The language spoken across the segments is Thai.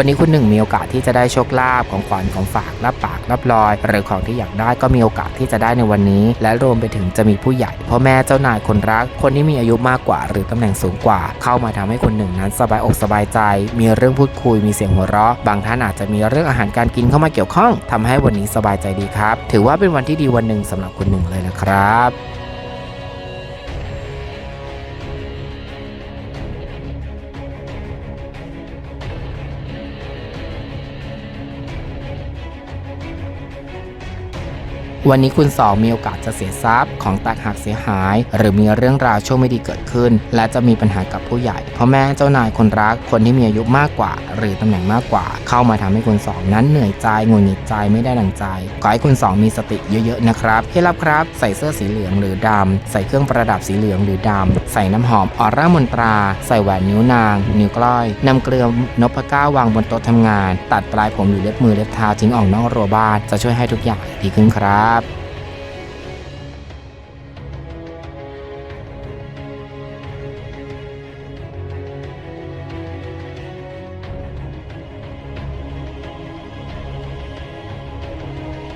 วันนี้คุณหนึ่งมีโอกาสที่จะได้โชคลาภของขวัญของฝากรับปากรับรอย หรือของที่อยากได้ก็มีโอกาสที่จะได้ในวันนี้ และรวมไปถึงจะมีผู้ใหญ่พ่อแม่เจ้านายคนรัก คนที่มีอายุมากกว่า หรือตำแหน่งสูงกว่า เข้ามาทำให้คุณหนึ่งนั้นสบายอกสบายใจ มีเรื่องพูดคุยมีเสียงหัวเราะ บางท่านอาจจะมีเรื่องอาหารการกินเข้ามาเกี่ยวข้องทำให้วันนี้สบายใจดีครับ ถือว่าเป็นวันที่ดีวันหนึ่งสำหรับคุณหนึ่งเลยนะครับ วันนี้คุณ2มีโอกาสจะเสียทรัพย์ ของแตกหักเสียหาย หรือมีเรื่องราวช่วงไม่ดีเกิดขึ้น และจะมีปัญหากับผู้ใหญ่พ่อแม่เจ้านายคนรักคนที่มีอายุมากกว่า หรือตำแหน่งมากกว่า เข้ามาทำให้คุณ2นั้นเหนื่อยใจงุดหงิดใจไม่ได้ดังใจขอให้คุณ2มีสติเยอะๆนะครับเคล็ดลับครับ ใส่เสื้อสีเหลืองหรือดำใส่เครื่องประดับสีเหลืองหรือดำใส่น้ำหอมออร่ามนตรา ใส่แหวนนิ้วนาง นิ้วก้อยนำเกลือนพก้าวางบนโต๊ะทำงาน ตัดปลายผมหรือเล็บมือเล็บเท้าทิ้งออกนอกรัวบ้านจะช่วยให้ทุกอย่างดีขึ้นครับ sehat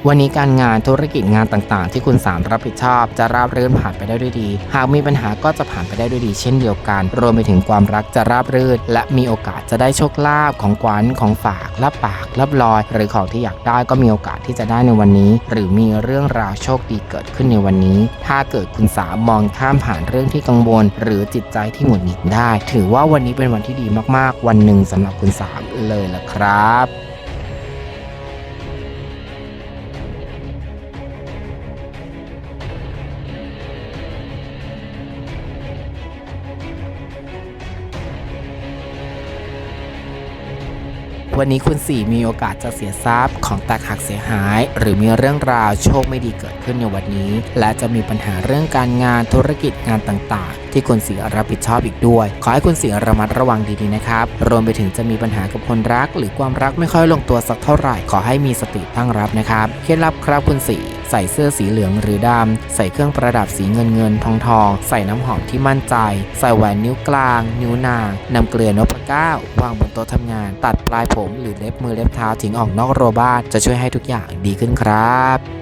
วันนี้การงานธุรกิจงานต่างๆ ที่คุณสามรับผิดชอบ จะราบรื่นผ่านไปได้ด้วยดี หากมีปัญหาก็จะผ่านไปได้ด้วยดี เช่นเดียวกัน รวมไปถึงความรักจะราบรื่น และมีโอกาสจะได้โชคลาภของขวัญของฝากรับปากรับลอย หรือของที่อยากได้ก็มีโอกาสที่จะได้ในวันนี้ หรือมีเรื่องราวโชคดีเกิดขึ้นในวันนี้ ถ้าเกิดคุณสามมองข้ามผ่านเรื่องที่กังวล หรือจิตใจที่หงุดหงิดได้ ถือว่าวันนี้เป็นวันที่ดีมากๆ วันหนึ่งสำหรับคุณสามเลยล่ะครับ วันนี้คุณสี่มีโอกาสจะเสียทรัพย์ของแตกหักเสียหาย หรือมีเรื่องราวโชคไม่ดีเกิดขึ้นในวันนี้ และจะมีปัญหาเรื่องการงานธุรกิจงานต่างๆ ที่คุณสีรับผิดชอบอีกด้วย ขอให้คุณสีระมัดระวังดีๆนะครับ รวมไปถึงจะมีปัญหากับคนรัก หรือความรักไม่ค่อยลงตัวสักเท่าไหร่ ขอให้มีสติตั้งรับนะครับ เคล็ดลับครับคุณสี ใส่เสื้อสีเหลืองหรือดำ ใส่เครื่องประดับสีเงินเงินทองทอง ใส่น้ำหอมที่มั่นใจ ใส่แหวนนิ้วกลาง นิ้วนางนำเกลือนพเก้าวางบนโต๊ะทำงาน ตัดปลายผมหรือเล็บมือเล็บเท้าทิ้งออกนอกโรบ้านจะช่วยให้ทุกอย่างดีขึ้นครับ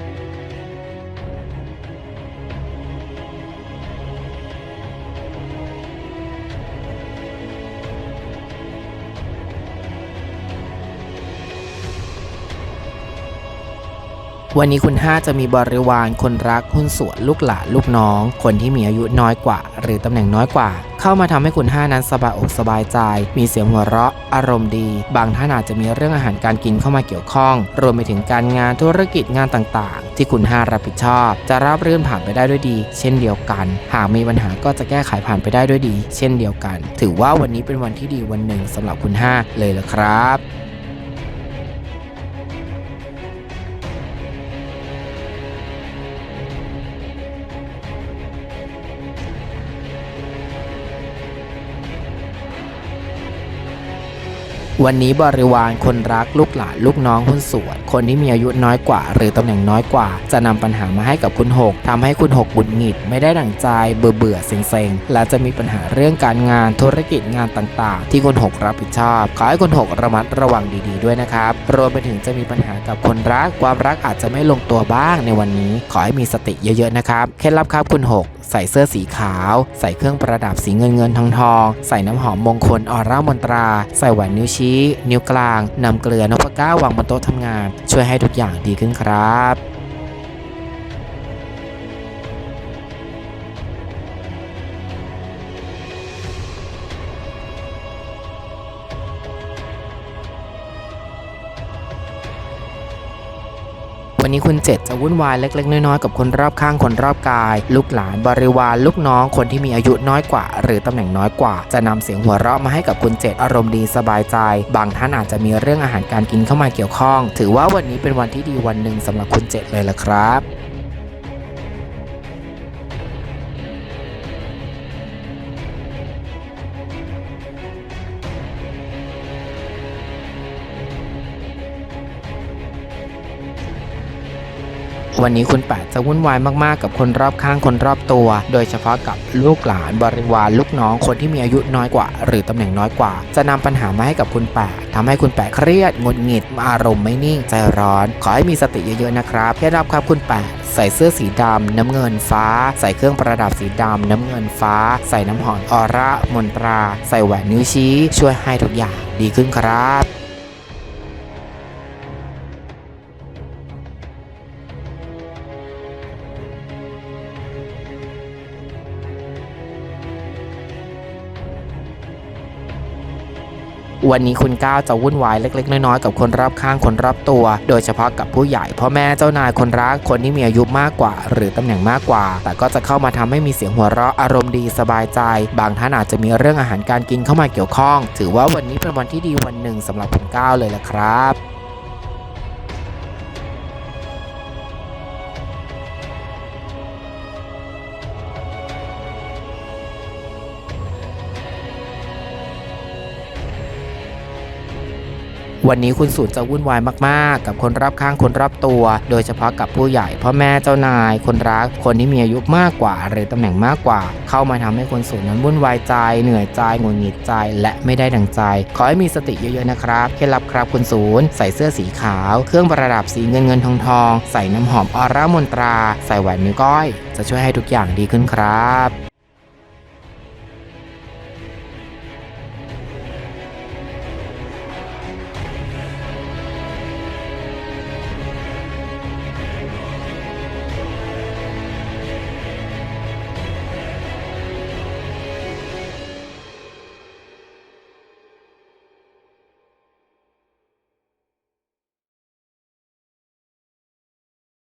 วันนี้คุณ5จะมีบริวารคนรักหุ้นส่วนลูกหลานลูกน้อง คนที่มีอายุน้อยกว่า หรือตำแหน่งน้อยกว่า เข้ามาทำให้คุณ5นั้นสบายอกสบายใจ มีเสียงหัวเราะ อารมณ์ดี บางท่านอาจจะมีเรื่องอาหารการกินเข้ามาเกี่ยวข้อง รวมไปถึงการงานธุรกิจงานต่างๆ ที่คุณ5รับผิดชอบ จะราบรื่นผ่านไปได้ด้วยดี เช่นเดียวกัน หากมีปัญหาก็จะแก้ไขผ่านไปได้ด้วยดี เช่นเดียวกัน ถือว่าวันนี้เป็นวันที่ดีวันหนึ่งสำหรับคุณ5เลยละครับ วันนี้บริวารคนรักลูกหลานลูกน้องหุ้นส่วน คนที่มีอายุน้อยกว่า หรือตำแหน่งน้อยกว่า จะนำปัญหามาให้กับคุณหกทำให้คุณหกบุญหงิด ไม่ได้ดั่งใจเบื่อเบื่อเซ็งเซ็งและจะมีปัญหาเรื่องการงานธุรกิจงานต่างๆ ที่คุณหกรับผิดชอบ ขอให้คุณหกระมัดระวังดีๆด้วยนะครับรวมไปถึงจะมีปัญหากับคนรัก ความรักอาจจะไม่ลงตัวบ้างในวันนี้ ขอให้มีสติเยอะๆนะครับเคล็ดลับครับคุณหกใส่เสื้อสีขาว ใส่เครื่องประดับสีเงินเงินทองทองใส่น้ำหอมมงคลออร่ามนตรา ใส่แหวนนิ้วชี้นิ้วกลางนำเกลือนพเก้าวางบนโต๊ะทำงาน ช่วยให้ทุกอย่างดีขึ้นครับ วันนี้คุณเจ็ดจะวุ่นวายเล็ก ๆ น้อยๆกับคนรอบข้างคนรอบกาย ลูกหลานบริวารลูกน้องคนที่มีอายุน้อยกว่า หรือตำแหน่งน้อยกว่า จะนำเสียงหัวเราะมาให้กับคุณเจ็ดอารมณ์ดีสบายใจ บางท่านอาจจะมีเรื่องอาหารการกินเข้ามาเกี่ยวข้อง ถือว่าวันนี้เป็นวันที่ดีวันหนึ่งสำหรับคุณเจ็ดเลยละครับ วันนี้คุณแปดจะวุ่นวายมากๆ กับคนรอบข้างคนรอบตัว โดยเฉพาะกับลูกหลานบริวารลูกน้องคนที่มีอายุน้อยกว่า หรือตำแหน่งน้อยกว่า จะนำปัญหามาให้กับคุณแปดทำให้คุณแปดเครียดงุดหงิดอารมณ์ไม่นิ่ง ใจร้อน ขอให้มีสติเยอะๆนะครับเคล็ดลับครับคุณแปดใส่เสื้อสีดำน้ำเงินฟ้า ใส่เครื่องประดับสีดำน้ำเงินฟ้า ใส่น้ำหอมออร่ามนตรา ใส่แหวนนิ้วชี้ ช่วยให้ทุกอย่างดีขึ้นครับ วันนี้คุณก้าวจะวุ่นวายเล็ก ๆ น้อยๆกับคนรอบข้างคนรอบตัว โดยเฉพาะกับผู้ใหญ่พ่อแม่เจ้านายคนรักคนที่มีอายุมากกว่า หรือตำแหน่งมากกว่า แต่ก็จะเข้ามาทำให้มีเสียงหัวเราะอารมณ์ดีสบายใจ บางท่านอาจจะมีเรื่องอาหารการกินเข้ามาเกี่ยวข้อง ถือว่าวันนี้เป็นวันที่ดีวันหนึ่งสำหรับคุณก้าวเลยละครับ วันนี้คุณสูตรจะวุ่นวายมากๆ กับคนรอบข้างคนรอบตัว โดยเฉพาะกับผู้ใหญ่พ่อแม่เจ้านาย คนรักคนที่มีอายุมากกว่า หรือตำแหน่งมากกว่า เข้ามาทำให้คนสูตรนั้นวุ่นวายใจ เหนื่อยใจหงุดหงิดใจ และไม่ได้ดังใจ ขอให้มีสติเยอะๆนะครับเคล็ดลับครับคุณศูนใส่เสื้อสีขาว เครื่องประดับสีเงินเงินทองทองใส่น้ำหอมออร่ามนตรา ใส่แหวนนิ้วก้อย จะช่วยให้ทุกอย่างดีขึ้นครับ